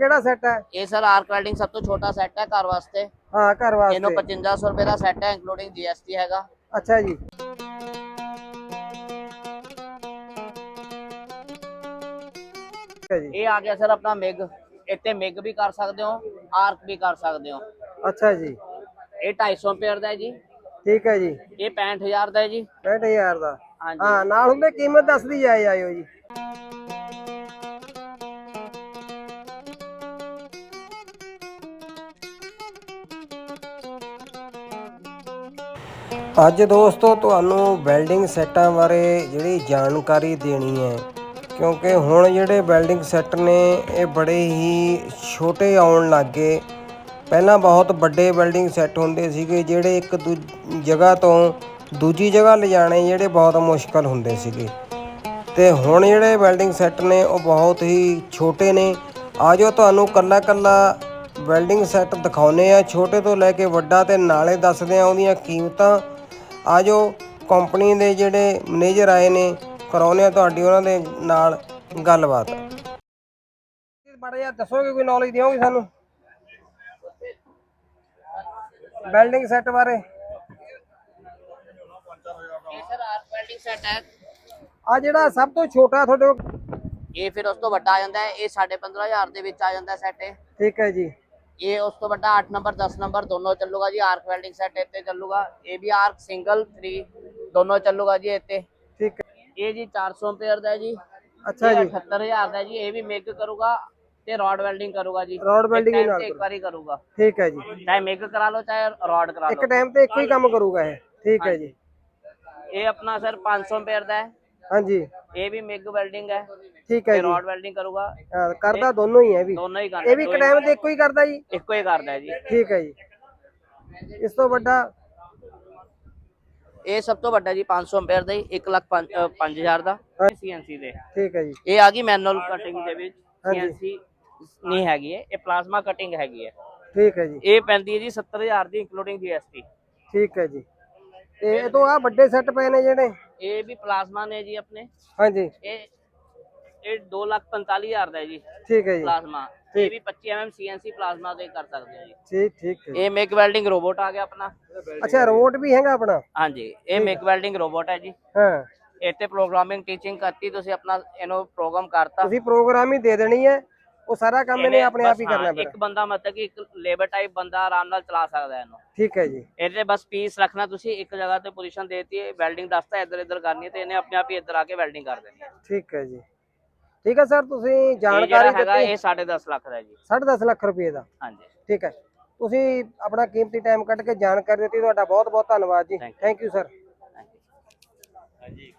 ਕਿਹੜਾ ਸੈੱਟ ਹੈ? ਇਹ ਸਰ ਆਰਕ ਵੈਲਡਿੰਗ ਸਭ ਤੋਂ ਛੋਟਾ ਸੈੱਟ ਹੈ ਘਰ ਵਾਸਤੇ। ਹਾਂ ਘਰ ਇਹਨੂੰ ਵਾਸਤੇ 5500 ਰੁਪਏ ਦਾ ਸੈੱਟ ਹੈ ਇਨਕਲੂਡਿੰਗ GST ਹੈਗਾ। ਅੱਛਾ ਜੀ। ਇਹ ਆ ਗਿਆ ਸਰ ਆਪਣਾ ਮਿਗ। ਇੱਥੇ ਮਿਗ ਵੀ ਕਰ ਸਕਦੇ ਹੋ ਆਰਕ ਵੀ ਕਰ ਸਕਦੇ ਹੋ। ਅੱਛਾ ਜੀ। ਇਹ 250 ਪੇਅਰ ਦਾ ਹੈ ਜੀ। ਠੀਕ ਹੈ ਜੀ। ਇਹ 65000 ਦਾ ਹੈ ਜੀ। 65000 ਦਾ। ਹਾਂ ਨਾਲ ਹੁੰਦੇ ਕੀਮਤ ਦੱਸਦੀ ਜਾਏ ਆਇਓ ਜੀ। ਅੱਜ ਦੋਸਤੋ, ਤੁਹਾਨੂੰ ਵੈਲਡਿੰਗ ਸੈੱਟਾਂ ਬਾਰੇ ਜਿਹੜੀ ਜਾਣਕਾਰੀ ਦੇਣੀ ਹੈ, ਕਿਉਂਕਿ ਹੁਣ ਜਿਹੜੇ ਵੈਲਡਿੰਗ ਸੈੱਟ ਨੇ, ਇਹ ਬੜੇ ਹੀ ਛੋਟੇ ਆਉਣ ਲੱਗੇ ਪਹਿਲਾਂ ਬਹੁਤ ਵੱਡੇ ਵੈਲਡਿੰਗ ਸੈੱਟ ਹੁੰਦੇ ਸੀਗੇ, ਜਿਹੜੇ ਇੱਕ ਦੂ, ਜਗ੍ਹਾ ਤੋਂ ਦੂਜੀ ਜਗ੍ਹਾ ਲਿਜਾਣੇ ਜਿਹੜੇ ਬਹੁਤ ਮੁਸ਼ਕਲ ਹੁੰਦੇ ਸੀਗੇ। ਤੇ ਹੁਣ ਜਿਹੜੇ ਵੈਲਡਿੰਗ ਸੈੱਟ ਨੇ, ਉਹ ਬਹੁਤ ਹੀ ਛੋਟੇ ਨੇ। ਆਜੋ ਤੁਹਾਨੂੰ ਕੱਲਾ ਕੱਲਾ ਵੈਲਡਿੰਗ ਸੈੱਟ ਦਿਖਾਉਨੇ ਆ ਛੋਟੇ ਤੋਂ ਲੈ ਕੇ ਵੱਡਾ ਤੇ ਨਾਲੇ ਦੱਸਦੇ ਆ ਉਹਦੀਆਂ ਕੀਮਤਾਂ। ਆਜੋ ਕੰਪਨੀ ਦੇ ਜਿਹੜੇ ਮੈਨੇਜਰ ਆਏ ਨੇ ਕਰਾਉਨੇ ਆ ਤੁਹਾਡੀ ਉਹਨਾਂ ਦੇ ਨਾਲ ਗੱਲਬਾਤ। ਬੜਾ ਜਿਹਾ ਦੱਸੋਗੇ ਕੋਈ ਨੌਲੇਜ ਦਿਓਗੇ ਸਾਨੂੰ? ਵੈਲਡਿੰਗ ਸੈੱਟ ਬਾਰੇ? ਇਹ ਸਰ ਆਰਕ ਵੈਲਡਿੰਗ ਸੈੱਟ ਹੈ। ਆ ਜਿਹੜਾ ਸਭ ਤੋਂ ਛੋਟਾ ਤੁਹਾਡੇ ਕੋਲ ਇਹ ਫਿਰ ਉਸ ਤੋਂ ਵੱਡਾ ਆ ਜਾਂਦਾ ਹੈ। ਇਹ 15500 ਦੇ ਵਿੱਚ ਆ ਜਾਂਦਾ ਸੈੱਟ ਇਹ। ਠੀਕ ਹੈ ਜੀ। ਇਹ ਉਸ ਤੋਂ ਵੱਡਾ 8 ਨੰਬਰ 10 ਨੰਬਰ ਦੋਨੋਂ ਚੱਲੂਗਾ ਜੀ ਆਰਕ ਵੈਲਡਿੰਗ ਸੈੱਟ ਇੱਥੇ ਚੱਲੂਗਾ ਇਹ ਵੀ ਆਰਕ ਸਿੰਗਲ 3 ਦੋਨੋਂ ਚੱਲੂਗਾ ਜੀ ਇੱਥੇ ਠੀਕ ਹੈ ਇਹ ਜੀ 400 ਪੇਅਰ ਦਾ ਹੈ ਜੀ ਅੱਛਾ ਇਹ ਜੀ 78000 ਦਾ ਜੀ ਇਹ ਵੀ ਮੇਕ ਕਰੂਗਾ ਤੇ ਰੋਡ ਵੈਲਡਿੰਗ ਕਰੂਗਾ ਜੀ ਰੋਡ ਇੱਕ ਵੈਲਡਿੰਗ time ਨਾਲ ਤੇ ਇੱਕ ਵਾਰੀ ਕਰੂਗਾ ਠੀਕ ਹੈ ਜੀ ਚਾਹੇ ਮੇਕ ਕਰਾ ਲਓ ਚਾਹੇ ਰੋਡ ਕਰਾ ਇੱਕ ਲਓ ਟਾਈਮ ਤੇ ਇੱਕੋ ਹੀ ਕੰਮ ਕਰੂਗਾ ਇਹ ਠੀਕ ਹੈ ਜੀ ਇਹ ਆਪਣਾ ਸਰ 500 ਪੇਅਰ ਦਾ ਹੈ ਹਾਂਜੀ। ਇਹ ਵੀ ਮੇਕ ਵੈਲਡਿੰਗ ਹੈ। ਠੀਕ ਹੈ ਜੀ। ਰੋਡ ਵੈਲਡਿੰਗ ਕਰੂਗਾ। ਹਾਂ, ਕਰਦਾ ਦੋਨੋਂ ਹੀ ਹੈ ਇਹ ਵੀ। ਦੋਨੋਂ ਹੀ ਕਰਦਾ। ਇਹ ਵੀ ਇੱਕ ਟਾਈਮ ਤੇ ਇੱਕੋ ਹੀ ਕਰਦਾ ਜੀ? ਇੱਕੋ ਹੀ ਕਰਦਾ ਜੀ। ਠੀਕ ਹੈ ਜੀ। ਇਸ ਤੋਂ ਵੱਡਾ ਇਹ ਸਭ ਤੋਂ ਵੱਡਾ ਜੀ 500 ਪੇਅਰ ਦਾ ਹੀ 1 ਲੱਖ 5000 ਦਾ। ਸੀਐਨਸੀ ਦੇ। ਠੀਕ ਹੈ ਜੀ। ਇਹ ਆ ਗਈ ਮੈਨੂਅਲ ਕਟਿੰਗ ਦੇ ਵਿੱਚ। ਹਾਂਜੀ। ਸੀਐਨਸੀ ਨਹੀਂ ਹੈਗੀ ਹੈ ਇਹ ਪਲਾਜ਼ਮਾ ਕਟਿੰਗ ਹੈਗੀ ਹੈ। ਠੀਕ ਹੈ ਜੀ। ਇਹ ਪੈਂਦੀ ਹੈ ਜੀ 70000 ਦੀ ਇੰਕਲੂਡਿੰਗ ਜੀਐਸਟੀ ਠੀਕ ਹੈ ਜੀ। ਤੇ ਇਹ ਤੋਂ ਆ ਵੱਡੇ ਸੈੱਟ ਪਏ ਨੇ ਜਿਹੜੇ। ਇਹ ਵੀ ਪਲਾਜ਼ਮਾ ਨੇ ਜੀ ਆਪਣੇ। ਹਾਂਜੀ। ਇਹ ਇਹ 245000 ਦਾ ਹੈ ਜੀ। ਠੀਕ ਹੈ ਜੀ। ਪਲਾਜ਼ਮਾ। ਇਹ ਵੀ 25 mm ਸੀਐਨਸੀ ਪਲਾਜ਼ਮਾ ਦੇ ਕਰ ਸਕਦੇ ਹੋ ਜੀ। ਠੀਕ ਠੀਕ ਹੈ। ਇਹ ਮੇਕ ਵੈਲਡਿੰਗ ਰੋਬੋਟ ਆ ਗਿਆ ਆਪਣਾ। ਅੱਛਾ ਰਿਮੋਟ ਵੀ ਹੈਗਾ ਆਪਣਾ? ਹਾਂਜੀ ਇਹ ਮੇਕ ਵੈਲਡਿੰਗ ਰੋਬੋਟ ਹੈ ਜੀ। ਹਾਂ। ਇੱਥੇ ਪ੍ਰੋਗਰਾਮਿੰਗ ਟੀਚਿੰਗ ਕਰਤੀ ਤੁਸੀਂ ਆਪਣਾ ਇਹਨੂੰ ਪ੍ਰੋਗਰਾਮ ਕਰਤਾ। ਤੁਸੀਂ ਪ੍ਰੋਗਰਾਮ ਹੀ ਦੇ ਦੇਣੀ ਹੈ। ਉਹ ਸਾਰਾ ਕੰਮ ਇਹਨੇ ਆਪਣੇ ਆਪ ਹੀ ਕਰਨਾ ਫਿਰ। ਇੱਕ ਬੰਦਾ ਮਤਲਬ ਕਿ ਇੱਕ ਲੇਬਰ ਟਾਈਪ ਬੰਦਾ ਆਰਾਮ ਨਾਲ ਚਲਾ ਸਕਦਾ ਇਹਨੂੰ। ਠੀਕ ਹੈ ਜੀ। ਇਹਦੇ ਬਸ ਪੀਸ ਰੱਖਣਾ ਤੁਸੀਂ ਇੱਕ ਜਗ੍ਹਾ ਤੇ ਪੋਜੀਸ਼ਨ ਦੇਤੀ ਹੈ ਵੈਲਡਿੰਗ ਦੱਸਤਾ ਇੱਧਰ ਇੱਧਰ ਕਰਨੀ ਹੈ ਤੇ ਇਹਨੇ ਆਪਣੇ ਆਪ ਹੀ ਇੱਧਰ ਆ ਕੇ ਵੈਲਡਿੰਗ ਕਰ ਦੇਣੀ ਹੈ। ਠੀਕ ਹੈ ਜੀ। ਠੀਕ ਹੈ ਸਰ ਤੁਸੀਂ ਜਾਣਕਾਰੀ ਦਿੱਤੀ। ਇਹ 10.5 ਲੱਖ ਦਾ ਹੈ ਜੀ। 10.5 ਲੱਖ ਰੁਪਏ ਦਾ। ਹਾਂਜੀ। ਠੀਕ ਹੈ। ਤੁਸੀਂ ਆਪਣਾ ਕੀਮਤੀ ਟਾਈਮ ਕੱਢ ਕੇ ਜਾਣਕਾਰੀ ਦਿੱਤੀ ਤੁਹਾਡਾ ਬਹੁਤ ਬਹੁਤ ਧੰਨਵਾਦ ਜੀ. ਥੈਂਕ ਯੂ ਸਰ ਹਾਂਜੀ।